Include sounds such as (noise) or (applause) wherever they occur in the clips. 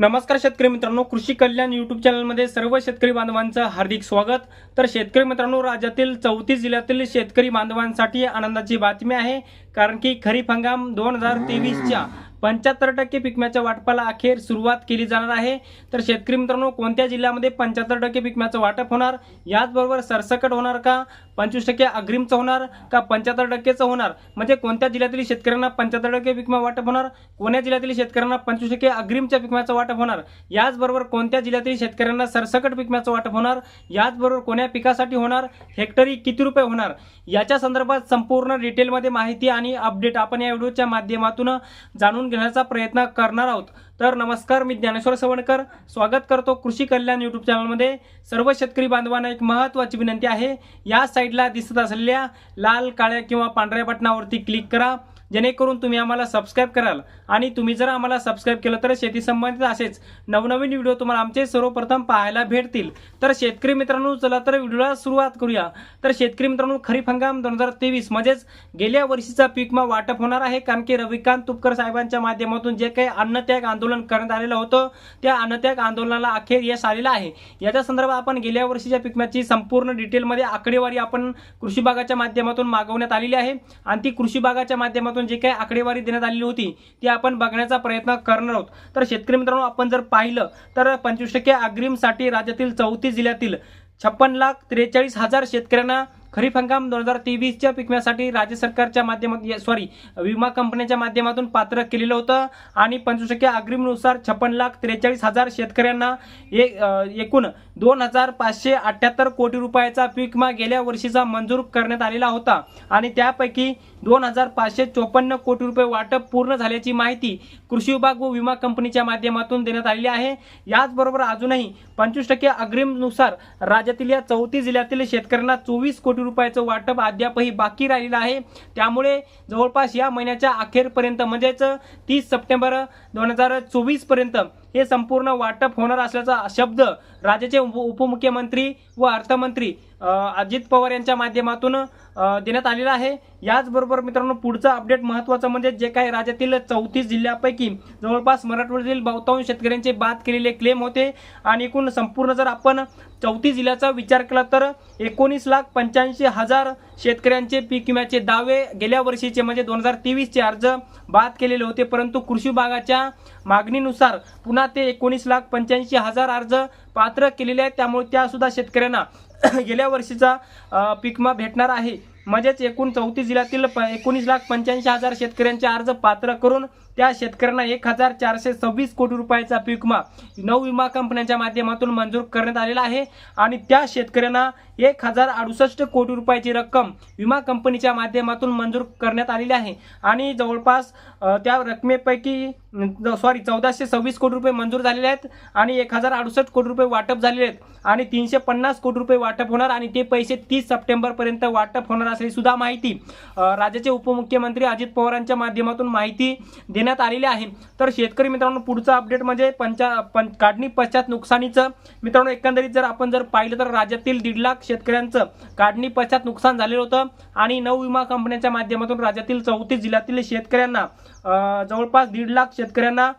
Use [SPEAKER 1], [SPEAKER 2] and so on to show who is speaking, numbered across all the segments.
[SPEAKER 1] नमस्कार शेतकरी मित्रांनो कृषी कल्याण युट्यूब चॅनलमध्ये सर्व शेतकरी बांधवांचं हार्दिक स्वागत. तर शेतकरी मित्रांनो राज्यातील चौतीस जिल्ह्यातील शेतकरी बांधवांसाठी आनंदाची बातमी आहे. कारण की खरीप हंगाम दोन हजार तेवीसच्या पंच्याहत्तर टक्के पिकम्याच्या वाटपाला अखेर सुरुवात केली जाणार आहे. तर शेतकरी मित्रांनो कोणत्या जिल्ह्यामध्ये पंच्याहत्तर टक्के पिकम्याचं वाटप होणार? याचबरोबर सरसकट होणार का? पंचवीस टक्के अग्रिमचं होणार का पंच्याहत्तर टक्केचं होणार? म्हणजे कोणत्या जिल्ह्यातील शेतकऱ्यांना पंच्याहत्तर टक्के पिकमा वाटप होणार? कोण्या जिल्ह्यातील शेतकऱ्यांना पंचवीस टक्के अग्रिमच्या पिकम्याचं वाटप होणार? याचबरोबर कोणत्या जिल्ह्यातील शेतकऱ्यांना सरसकट पिकम्याचं वाटप होणार? याचबरोबर कोण्या पिकासाठी होणार? हेक्टरी किती रुपये होणार? याच्या संदर्भात संपूर्ण डिटेलमध्ये माहिती आणि अपडेट आपण या व्हिडिओच्या माध्यमातून जाणून घेण्याचा प्रयत्न करणार आहोत. तर नमस्कार मी ज्ञानेश्वर सवणकर. स्वागत करतो कृषी कल्याण यूट्यूब चॅनलमध्ये सर्व शेतकरी बांधवांना एक महत्त्वाची विनंती आहे. या साईट साईडला दिसत असलेल्या लाल काळ्या किंवा पांढऱ्या बटनावरती क्लिक करा. जेणेकरून तुम्ही आम्हाला सबस्क्राईब कराल. आणि तुम्ही जर आम्हाला सबस्क्राईब केलं तर शेती संबंधित असेच नवनवीन व्हिडिओ तुम्हाला आमचे सर्वप्रथम पाहायला भेटतील. तर शेतकरी मित्रांनो चला तर व्हिडिओला सुरुवात करूया. तर शेतकरी मित्रांनो खरीप हंगाम दोन हजार तेवीस म्हणजेच गेल्या वर्षीचा पीकमा वाटप होणार आहे. कारण की रविकांत तुपकर साहेबांच्या माध्यमातून जे काही अन्नत्याग आंदोलन करण्यात आलेलं होतं त्या अन्नत्याग आंदोलनाला अखेर यश आलेलं आहे. याच्या संदर्भात आपण गेल्या वर्षीच्या पिकम्याची संपूर्ण डिटेलमध्ये आकडेवारी आपण कृषी भागाच्या माध्यमातून मागवण्यात आलेली आहे. आणि ती कृषी भागाच्या माध्यमातून जे काही आकडेवारी देण्यात आलेली होती ती आपण बघण्याचा प्रयत्न करणार आहोत. तर शेतकरी मित्रांनो आपण जर पाहिलं तर पंचवीस टक्के अग्रिमसाठी राज्यातील चौतीस जिल्ह्यातील छप्पन लाख त्रेचाळीस हजार शेतकऱ्यांना खरीप हंगाम दोन हजार तेवीसच्या पिकम्यासाठी राज्य सरकारच्या माध्यमातून सॉरी विमा कंपन्यांच्या माध्यमातून पात्र केलेलं होतं. आणि पंचवीस टक्के अग्रिमनुसार छप्पन लाख त्रेचाळीस हजार शेतकऱ्यांना एकूण दोन हजार पाचशे अठ्ठ्याहत्तर कोटी रुपयाचा पीक मा गेल्या वर्षीचा मंजूर करण्यात आलेला होता. आणि त्यापैकी दोन हजार पाचशे चोपन्न कोटी रुपये वाटप पूर्ण झाल्याची माहिती कृषी विभाग व विमा कंपनीच्या माध्यमातून देण्यात आलेली आहे. याचबरोबर अजूनही पंचवीस टक्के अग्रिमनुसार राज्यातील या चौतीस जिल्ह्यातील शेतकऱ्यांना चोवीस कोटी रुपयाचं वाटप अद्यापही बाकी राहिलेलं आहे. त्यामुळे जवळपास या महिन्याच्या अखेरपर्यंत म्हणजेच तीस सप्टेंबर दोन हजार चोवीसपर्यंत हे संपूर्ण वाटप होणार असल्याचा शब्द राज्याचे उप- उपमुख्यमंत्री व अर्थमंत्री अजित पवार यांच्या माध्यमातून देण्यात आलेला आहे. याचबरोबर मित्रांनो पुढचं अपडेट महत्त्वाचं म्हणजे जे काही राज्यातील चौतीस जिल्ह्यापैकी जवळपास मराठवाड्यातील बहुतांश शेतकऱ्यांचे बाद केलेले क्लेम होते. आणि एकूण संपूर्ण जर आपण चौतीस जिल्ह्याचा विचार केला तर एकोणीस लाख पंच्याऐंशी हजार शेतकऱ्यांचे पीक विम्याचे दावे गेल्या वर्षीचे म्हणजे दोन हजार तेवीसचे अर्ज बाद केलेले होते. परंतु कृषी विभागाच्या मागणीनुसार पुन्हा ते एकोणीस लाख पंच्याऐंशी हजार अर्ज पात्र केलेले आहेत. त्यामुळे त्यासुद्धा शेतकऱ्यांना (clears throat) गेल्या वर्षीचा पीक पीकमा भेटणार आहे. म्हणजेच एकूण चौतीस जिल्ह्यातील प- एकोणीस लाख पंच्याऐंशी हजार शेतकऱ्यांचे अर्ज पात्र करून त्या शेतकऱ्यांना एक हजार चारशे सव्वीस कोटी रुपयाचा पीक विमा नऊ विमा कंपन्यांच्या माध्यमातून मंजूर करण्यात आलेला आहे. आणि त्या शेतकऱ्यांना एक हजार अडुसष्ट कोटी रुपयाची रक्कम विमा कंपनीच्या माध्यमातून मंजूर करण्यात आलेली आहे. आणि जवळपास त्या रकमेपैकी सॉरी चौदाशे सव्वीस कोटी रुपये मंजूर झालेले आहेत आणि एक हजार अडुसष्ट कोटी रुपये वाटप झालेले आहेत. आणि तीनशे पन्नास कोटी रुपये वाटप होणार आणि ते पैसे तीस सप्टेंबरपर्यंत वाटप होणार असल्याची सुद्धा माहिती राज्याचे उपमुख्यमंत्री अजित पवारांच्या माध्यमातून माहिती देण्यात आलेले आहे. तर शेतकरी मित्रांनो पुढचा अपडेट म्हणजे पंचा पं काढणी पश्चात नुकसानीचं. मित्रांनो एकंदरीत जर आपण जर पाहिलं तर राज्यातील दीड लाख शेतकऱ्यांचं काढणी पश्चात नुकसान झालेलं होतं आणि नऊ विमा कंपन्यांच्या माध्यमातून राज्यातील चौतीस जिल्ह्यातील शेतकऱ्यांना जवळपास दीड लाख शेतकऱ्यांना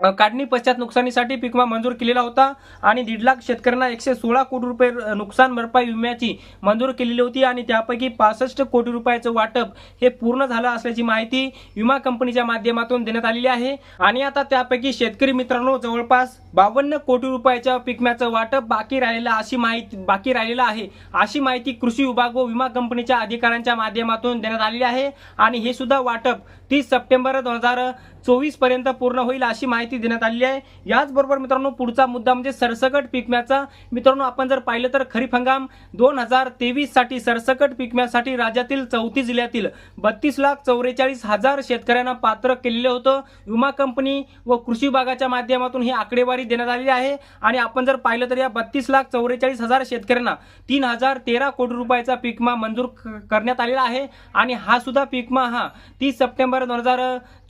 [SPEAKER 1] काढणी पश्चात नुकसानीसाठी पिकमा मंजूर केलेला होता आणि दीड लाख शेतकऱ्यांना एकशे सोळा कोटी रुपये नुकसान भरपाई विम्याची मंजूर केलेली होती आणि त्यापैकी पासष्ट कोटी रुपयाचं वाटप हे पूर्ण झालं असल्याची माहिती विमा कंपनीच्या माध्यमातून देण्यात आलेली आहे. आणि आता त्यापैकी शेतकरी मित्रांनो जवळपास बावन्न कोटी रुपयाच्या पिकम्याचं वाटप बाकी राहिलेलं अशी माहिती बाकी राहिलेलं आहे अशी माहिती कृषी विभाग व विमा कंपनीच्या अधिकाऱ्यांच्या माध्यमातून देण्यात आलेली आहे. आणि हे सुद्धा वाटप तीस सप्टेंबर दोन हजार चोवीसपर्यंत पूर्ण होईल अशी माहिती देण्यात आलेली आहे. याचबरोबर मित्रांनो पुढचा मुद्दा म्हणजे सरसकट पिकम्याचा मित्रांनो आपण जर पाहिलं तर खरीप हंगाम दोन हजार तेवीससाठी सरसकट पिकम्यासाठी राज्यातील चौतीस जिल्ह्यातील बत्तीस लाख चौवेचाळीस हजार शेतकऱ्यांना पात्र केलेलं होतं. विमा कंपनी व कृषी विभागाच्या माध्यमातून ही आकडेवारी देण्यात आलेली आहे. आणि आपण जर पाहिलं तर या बत्तीस लाख चौवेचाळीस हजार शेतकऱ्यांना तीन हजार तेरा कोटी रुपयाचा पीकमा मंजूर करण्यात आलेला आहे. आणि हा सुद्धा पीकमा हा तीस सप्टेंबर दोन हजार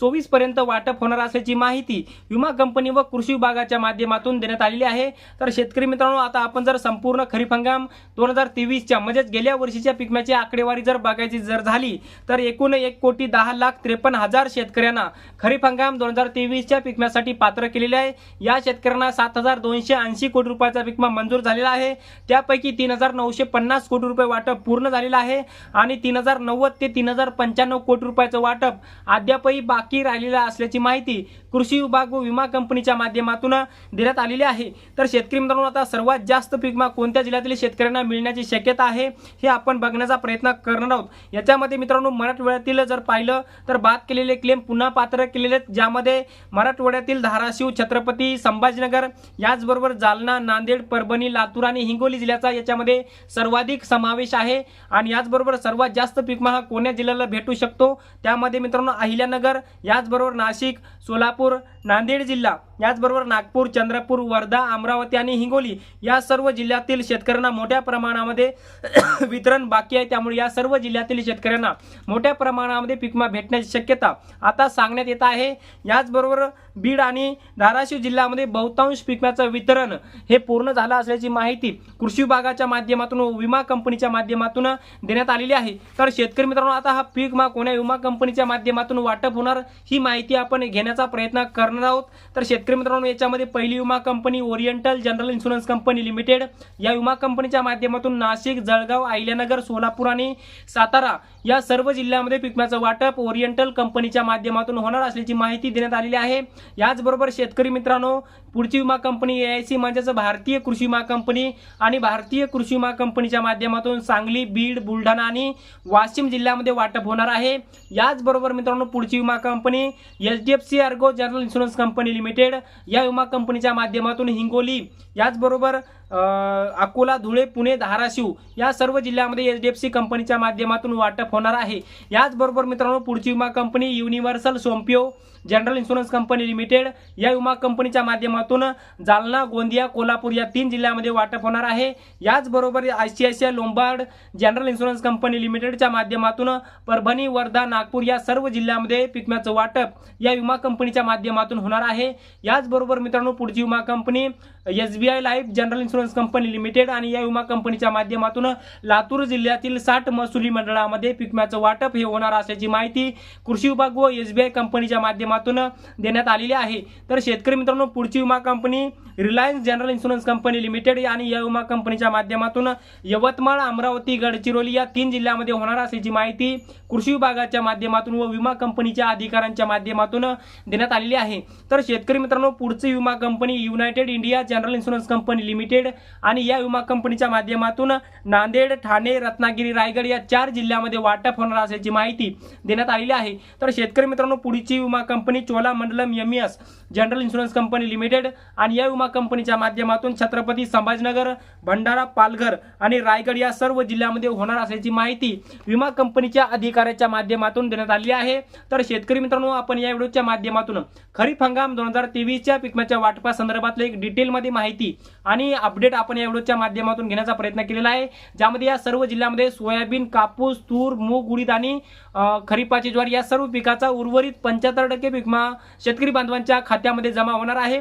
[SPEAKER 1] चोवीसपर्यंत वाटप होणार असल्याची माहिती विमा कंपनी व कृषी विभागाच्या माध्यमातून देण्यात आलेली आहे. तर शेतकरी मित्रांनो आता आपण जर संपूर्ण खरीप हंगाम दोन हजार तेवीसच्या म्हणजेच गेल्या वर्षीच्या पिकम्याची आकडेवारी जर बघायची जर झाली तर एकूण एक कोटी दहा लाख त्रेपन्न हजार शेतकऱ्यांना खरीप हंगाम दोन हजार तेवीसच्या पिकम्यासाठी पात्र केलेले आहे. या शेतकऱ्यांना सात हजार दोनशे ऐंशी कोटी रुपयाचा पिकमा मंजूर झालेला आहे. त्यापैकी तीन हजार नऊशे पन्नास कोटी रुपये वाटप पूर्ण झालेलं आहे आणि तीन हजार नव्वद ते तीन हजार पंच्याण्णव कोटी रुपयाचं वाटप अद्यापही बाकी राहिलेलं असल्याची माहिती कृषी विभाग व विमा कंपनीच्या माध्यमातून देण्यात आलेली आहे. तर शेतकरी मित्रांनो आता सर्वात जास्त पीक विमा कोणत्या जिल्ह्यातील शेतकऱ्यांना मिळण्याची शक्यता आहे हे आपण बघण्याचा प्रयत्न करणार आहोत. याच्यामध्ये मित्रांनो मराठवाड्यातील जर पाहिलं तर बाद केलेले क्लेम पुन्हा पात्र केलेले आहेत ज्यामध्ये मराठवाड्यातील धाराशिव छत्रपती संभाजीनगर याचबरोबर जालना नांदेड परभणी लातूर आणि हिंगोली जिल्ह्याचा याच्यामध्ये सर्वाधिक समावेश आहे. आणि याचबरोबर सर्वात जास्त पीक विमा हा कोण्या जिल्ह्याला भेटू शकतो? त्यामध्ये मित्रांनो अहिल्यानगर याचबरोबर नाशिक सोलापूर कोल्हापूर नांदेड जिल्हा याचबरोबर नागपूर चंद्रपूर वर्धा अमरावती आणि हिंगोली या सर्व जिल्ह्यातील शेतकऱ्यांना मोठ्या प्रमाणामध्ये (coughs) वितरण बाकी आहे. त्यामुळे या सर्व जिल्ह्यातील शेतकऱ्यांना मोठ्या प्रमाणामध्ये पिकमा भेटण्याची शक्यता आता सांगण्यात येत आहे. याचबरोबर बीड आणि धाराशिव जिल्ह्यामध्ये बहुतांश पिकम्याचं वितरण हे पूर्ण झालं असल्याची माहिती कृषी विभागाच्या माध्यमातून विमा कंपनीच्या माध्यमातून देण्यात आलेली आहे. तर शेतकरी मित्रांनो आता हा पीक विमा कोण्या विमा कंपनीच्या माध्यमातून वाटप होणार ही माहिती आपण घेण्याचा प्रयत्न करणार आहोत. तर शेतकरी मित्रांनो याच्यामध्ये पहिली विमा company oriental general insurance company limited. या विमा कंपनीच्या माध्यमातून नाशिक जळगाव अहिल्यानगर सोलापूर आणि सातारा या सर्व जिल्ह्यामध्ये पिकम्याचं वाटप ओरिएंटल कंपनीच्या माध्यमातून होणार असल्याची माहिती देण्यात आलेली आहे. याचबरोबर शेतकरी मित्रांनो पुढची विमा कंपनी ए आय सी म्हणजेच भारतीय कृषी विमा कंपनी आणि भारतीय कृषी विमा कंपनीच्या माध्यमातून सांगली बीड बुलढाणा आणि वाशिम जिल्ह्यामध्ये वाटप होणार आहे. याचबरोबर मित्रांनो पुढची विमा company H D F C Ergo general insurance company limited या विमा कंपनीच्या माध्यमातून हिंगोली. याचबरोबर अकोला धुळे पुणे धाराशिव या सर्व जिल्ह्यामध्ये एच डी एफ सी कंपनीच्या माध्यमातून वाटप होणार आहे. याचबरोबर मित्रांनो पुढची विमा company universal Sompo general insurance company limited या विमा कंपनीच्या माध्यमातून जालना गोंदिया कोल्हापूर या तीन जिल्ह्यामध्ये वाटप होणार आहे. याचबरोबर I C I C I Lombard general insurance company लिमिटेडच्या माध्यमातून परभणी वर्धा नागपूर या सर्व जिल्ह्यामध्ये पिकम्याचं वाटप या विमा कंपनीच्या माध्यमातून होणार आहे. याचबरोबर मित्रांनो पुढची विमा company S B I life general insurance insurance company limited आणि या विमा कंपनीच्या माध्यमातून लातूर जिल्ह्यातील साठ महसुली मंडळामध्ये पिकम्याचं वाटप हे होणार असल्याची माहिती कृषी विभाग व एस बी आय कंपनीच्या माध्यमातून देण्यात आलेली आहे. तर शेतकरी मित्रांनो पुढची विमा company Reliance general insurance company limited आणि या विमा कंपनीच्या माध्यमातून यवतमाळ अमरावती गडचिरोली या तीन जिल्ह्यामध्ये होणार असल्याची माहिती कृषी विभागाच्या माध्यमातून व विमा कंपनीच्या अधिकाऱ्यांच्या माध्यमातून देण्यात आलेली आहे. तर शेतकरी मित्रांनो पुढची विमा company United India general insurance company limited आणि या विमा कंपनीच्या माध्यमातून नांदेड ठाणे रत्नागिरी रायगड या चार जिल्ह्यामध्ये वाटप होणार असल्याची माहिती देण्यात आलेली आहे. तर शेतकरी मित्रांनो पुढची विमा company Cholamandalam M S general insurance company limited आणि या विमा कंपनीच्या माध्यमातून छत्रपती संभाजीनगर भंडारा पालघर आणि रायगड या सर्व जिल्ह्यामध्ये होणार असल्याची माहिती विमा कंपनीच्या अधिकाऱ्याच्या माध्यमातून देण्यात आली आहे. तर शेतकरी मित्रांनो आपण या व्हिडिओच्या माध्यमातून खरीप हंगाम दोन हजार तेवीसच्या पिकम्याच्या वाटपासंदर्भातलं एक डिटेलमध्ये माहिती आणि अपडेट आपण या व्हिडिओच्या माध्यमातून घेण्याचा प्रयत्न केलेला आहे. ज्यामध्ये या सर्व जिल्ह्यामध्ये सोयाबीन कापूस तूर मूग उडीद आणि खरीपाची ज्वारी या सर्व पिकाचा उर्वरित पंच्याहत्तर टक्के पिकमा शेतकरी बांधवांच्या खात्यामध्ये जमा होणार आहे.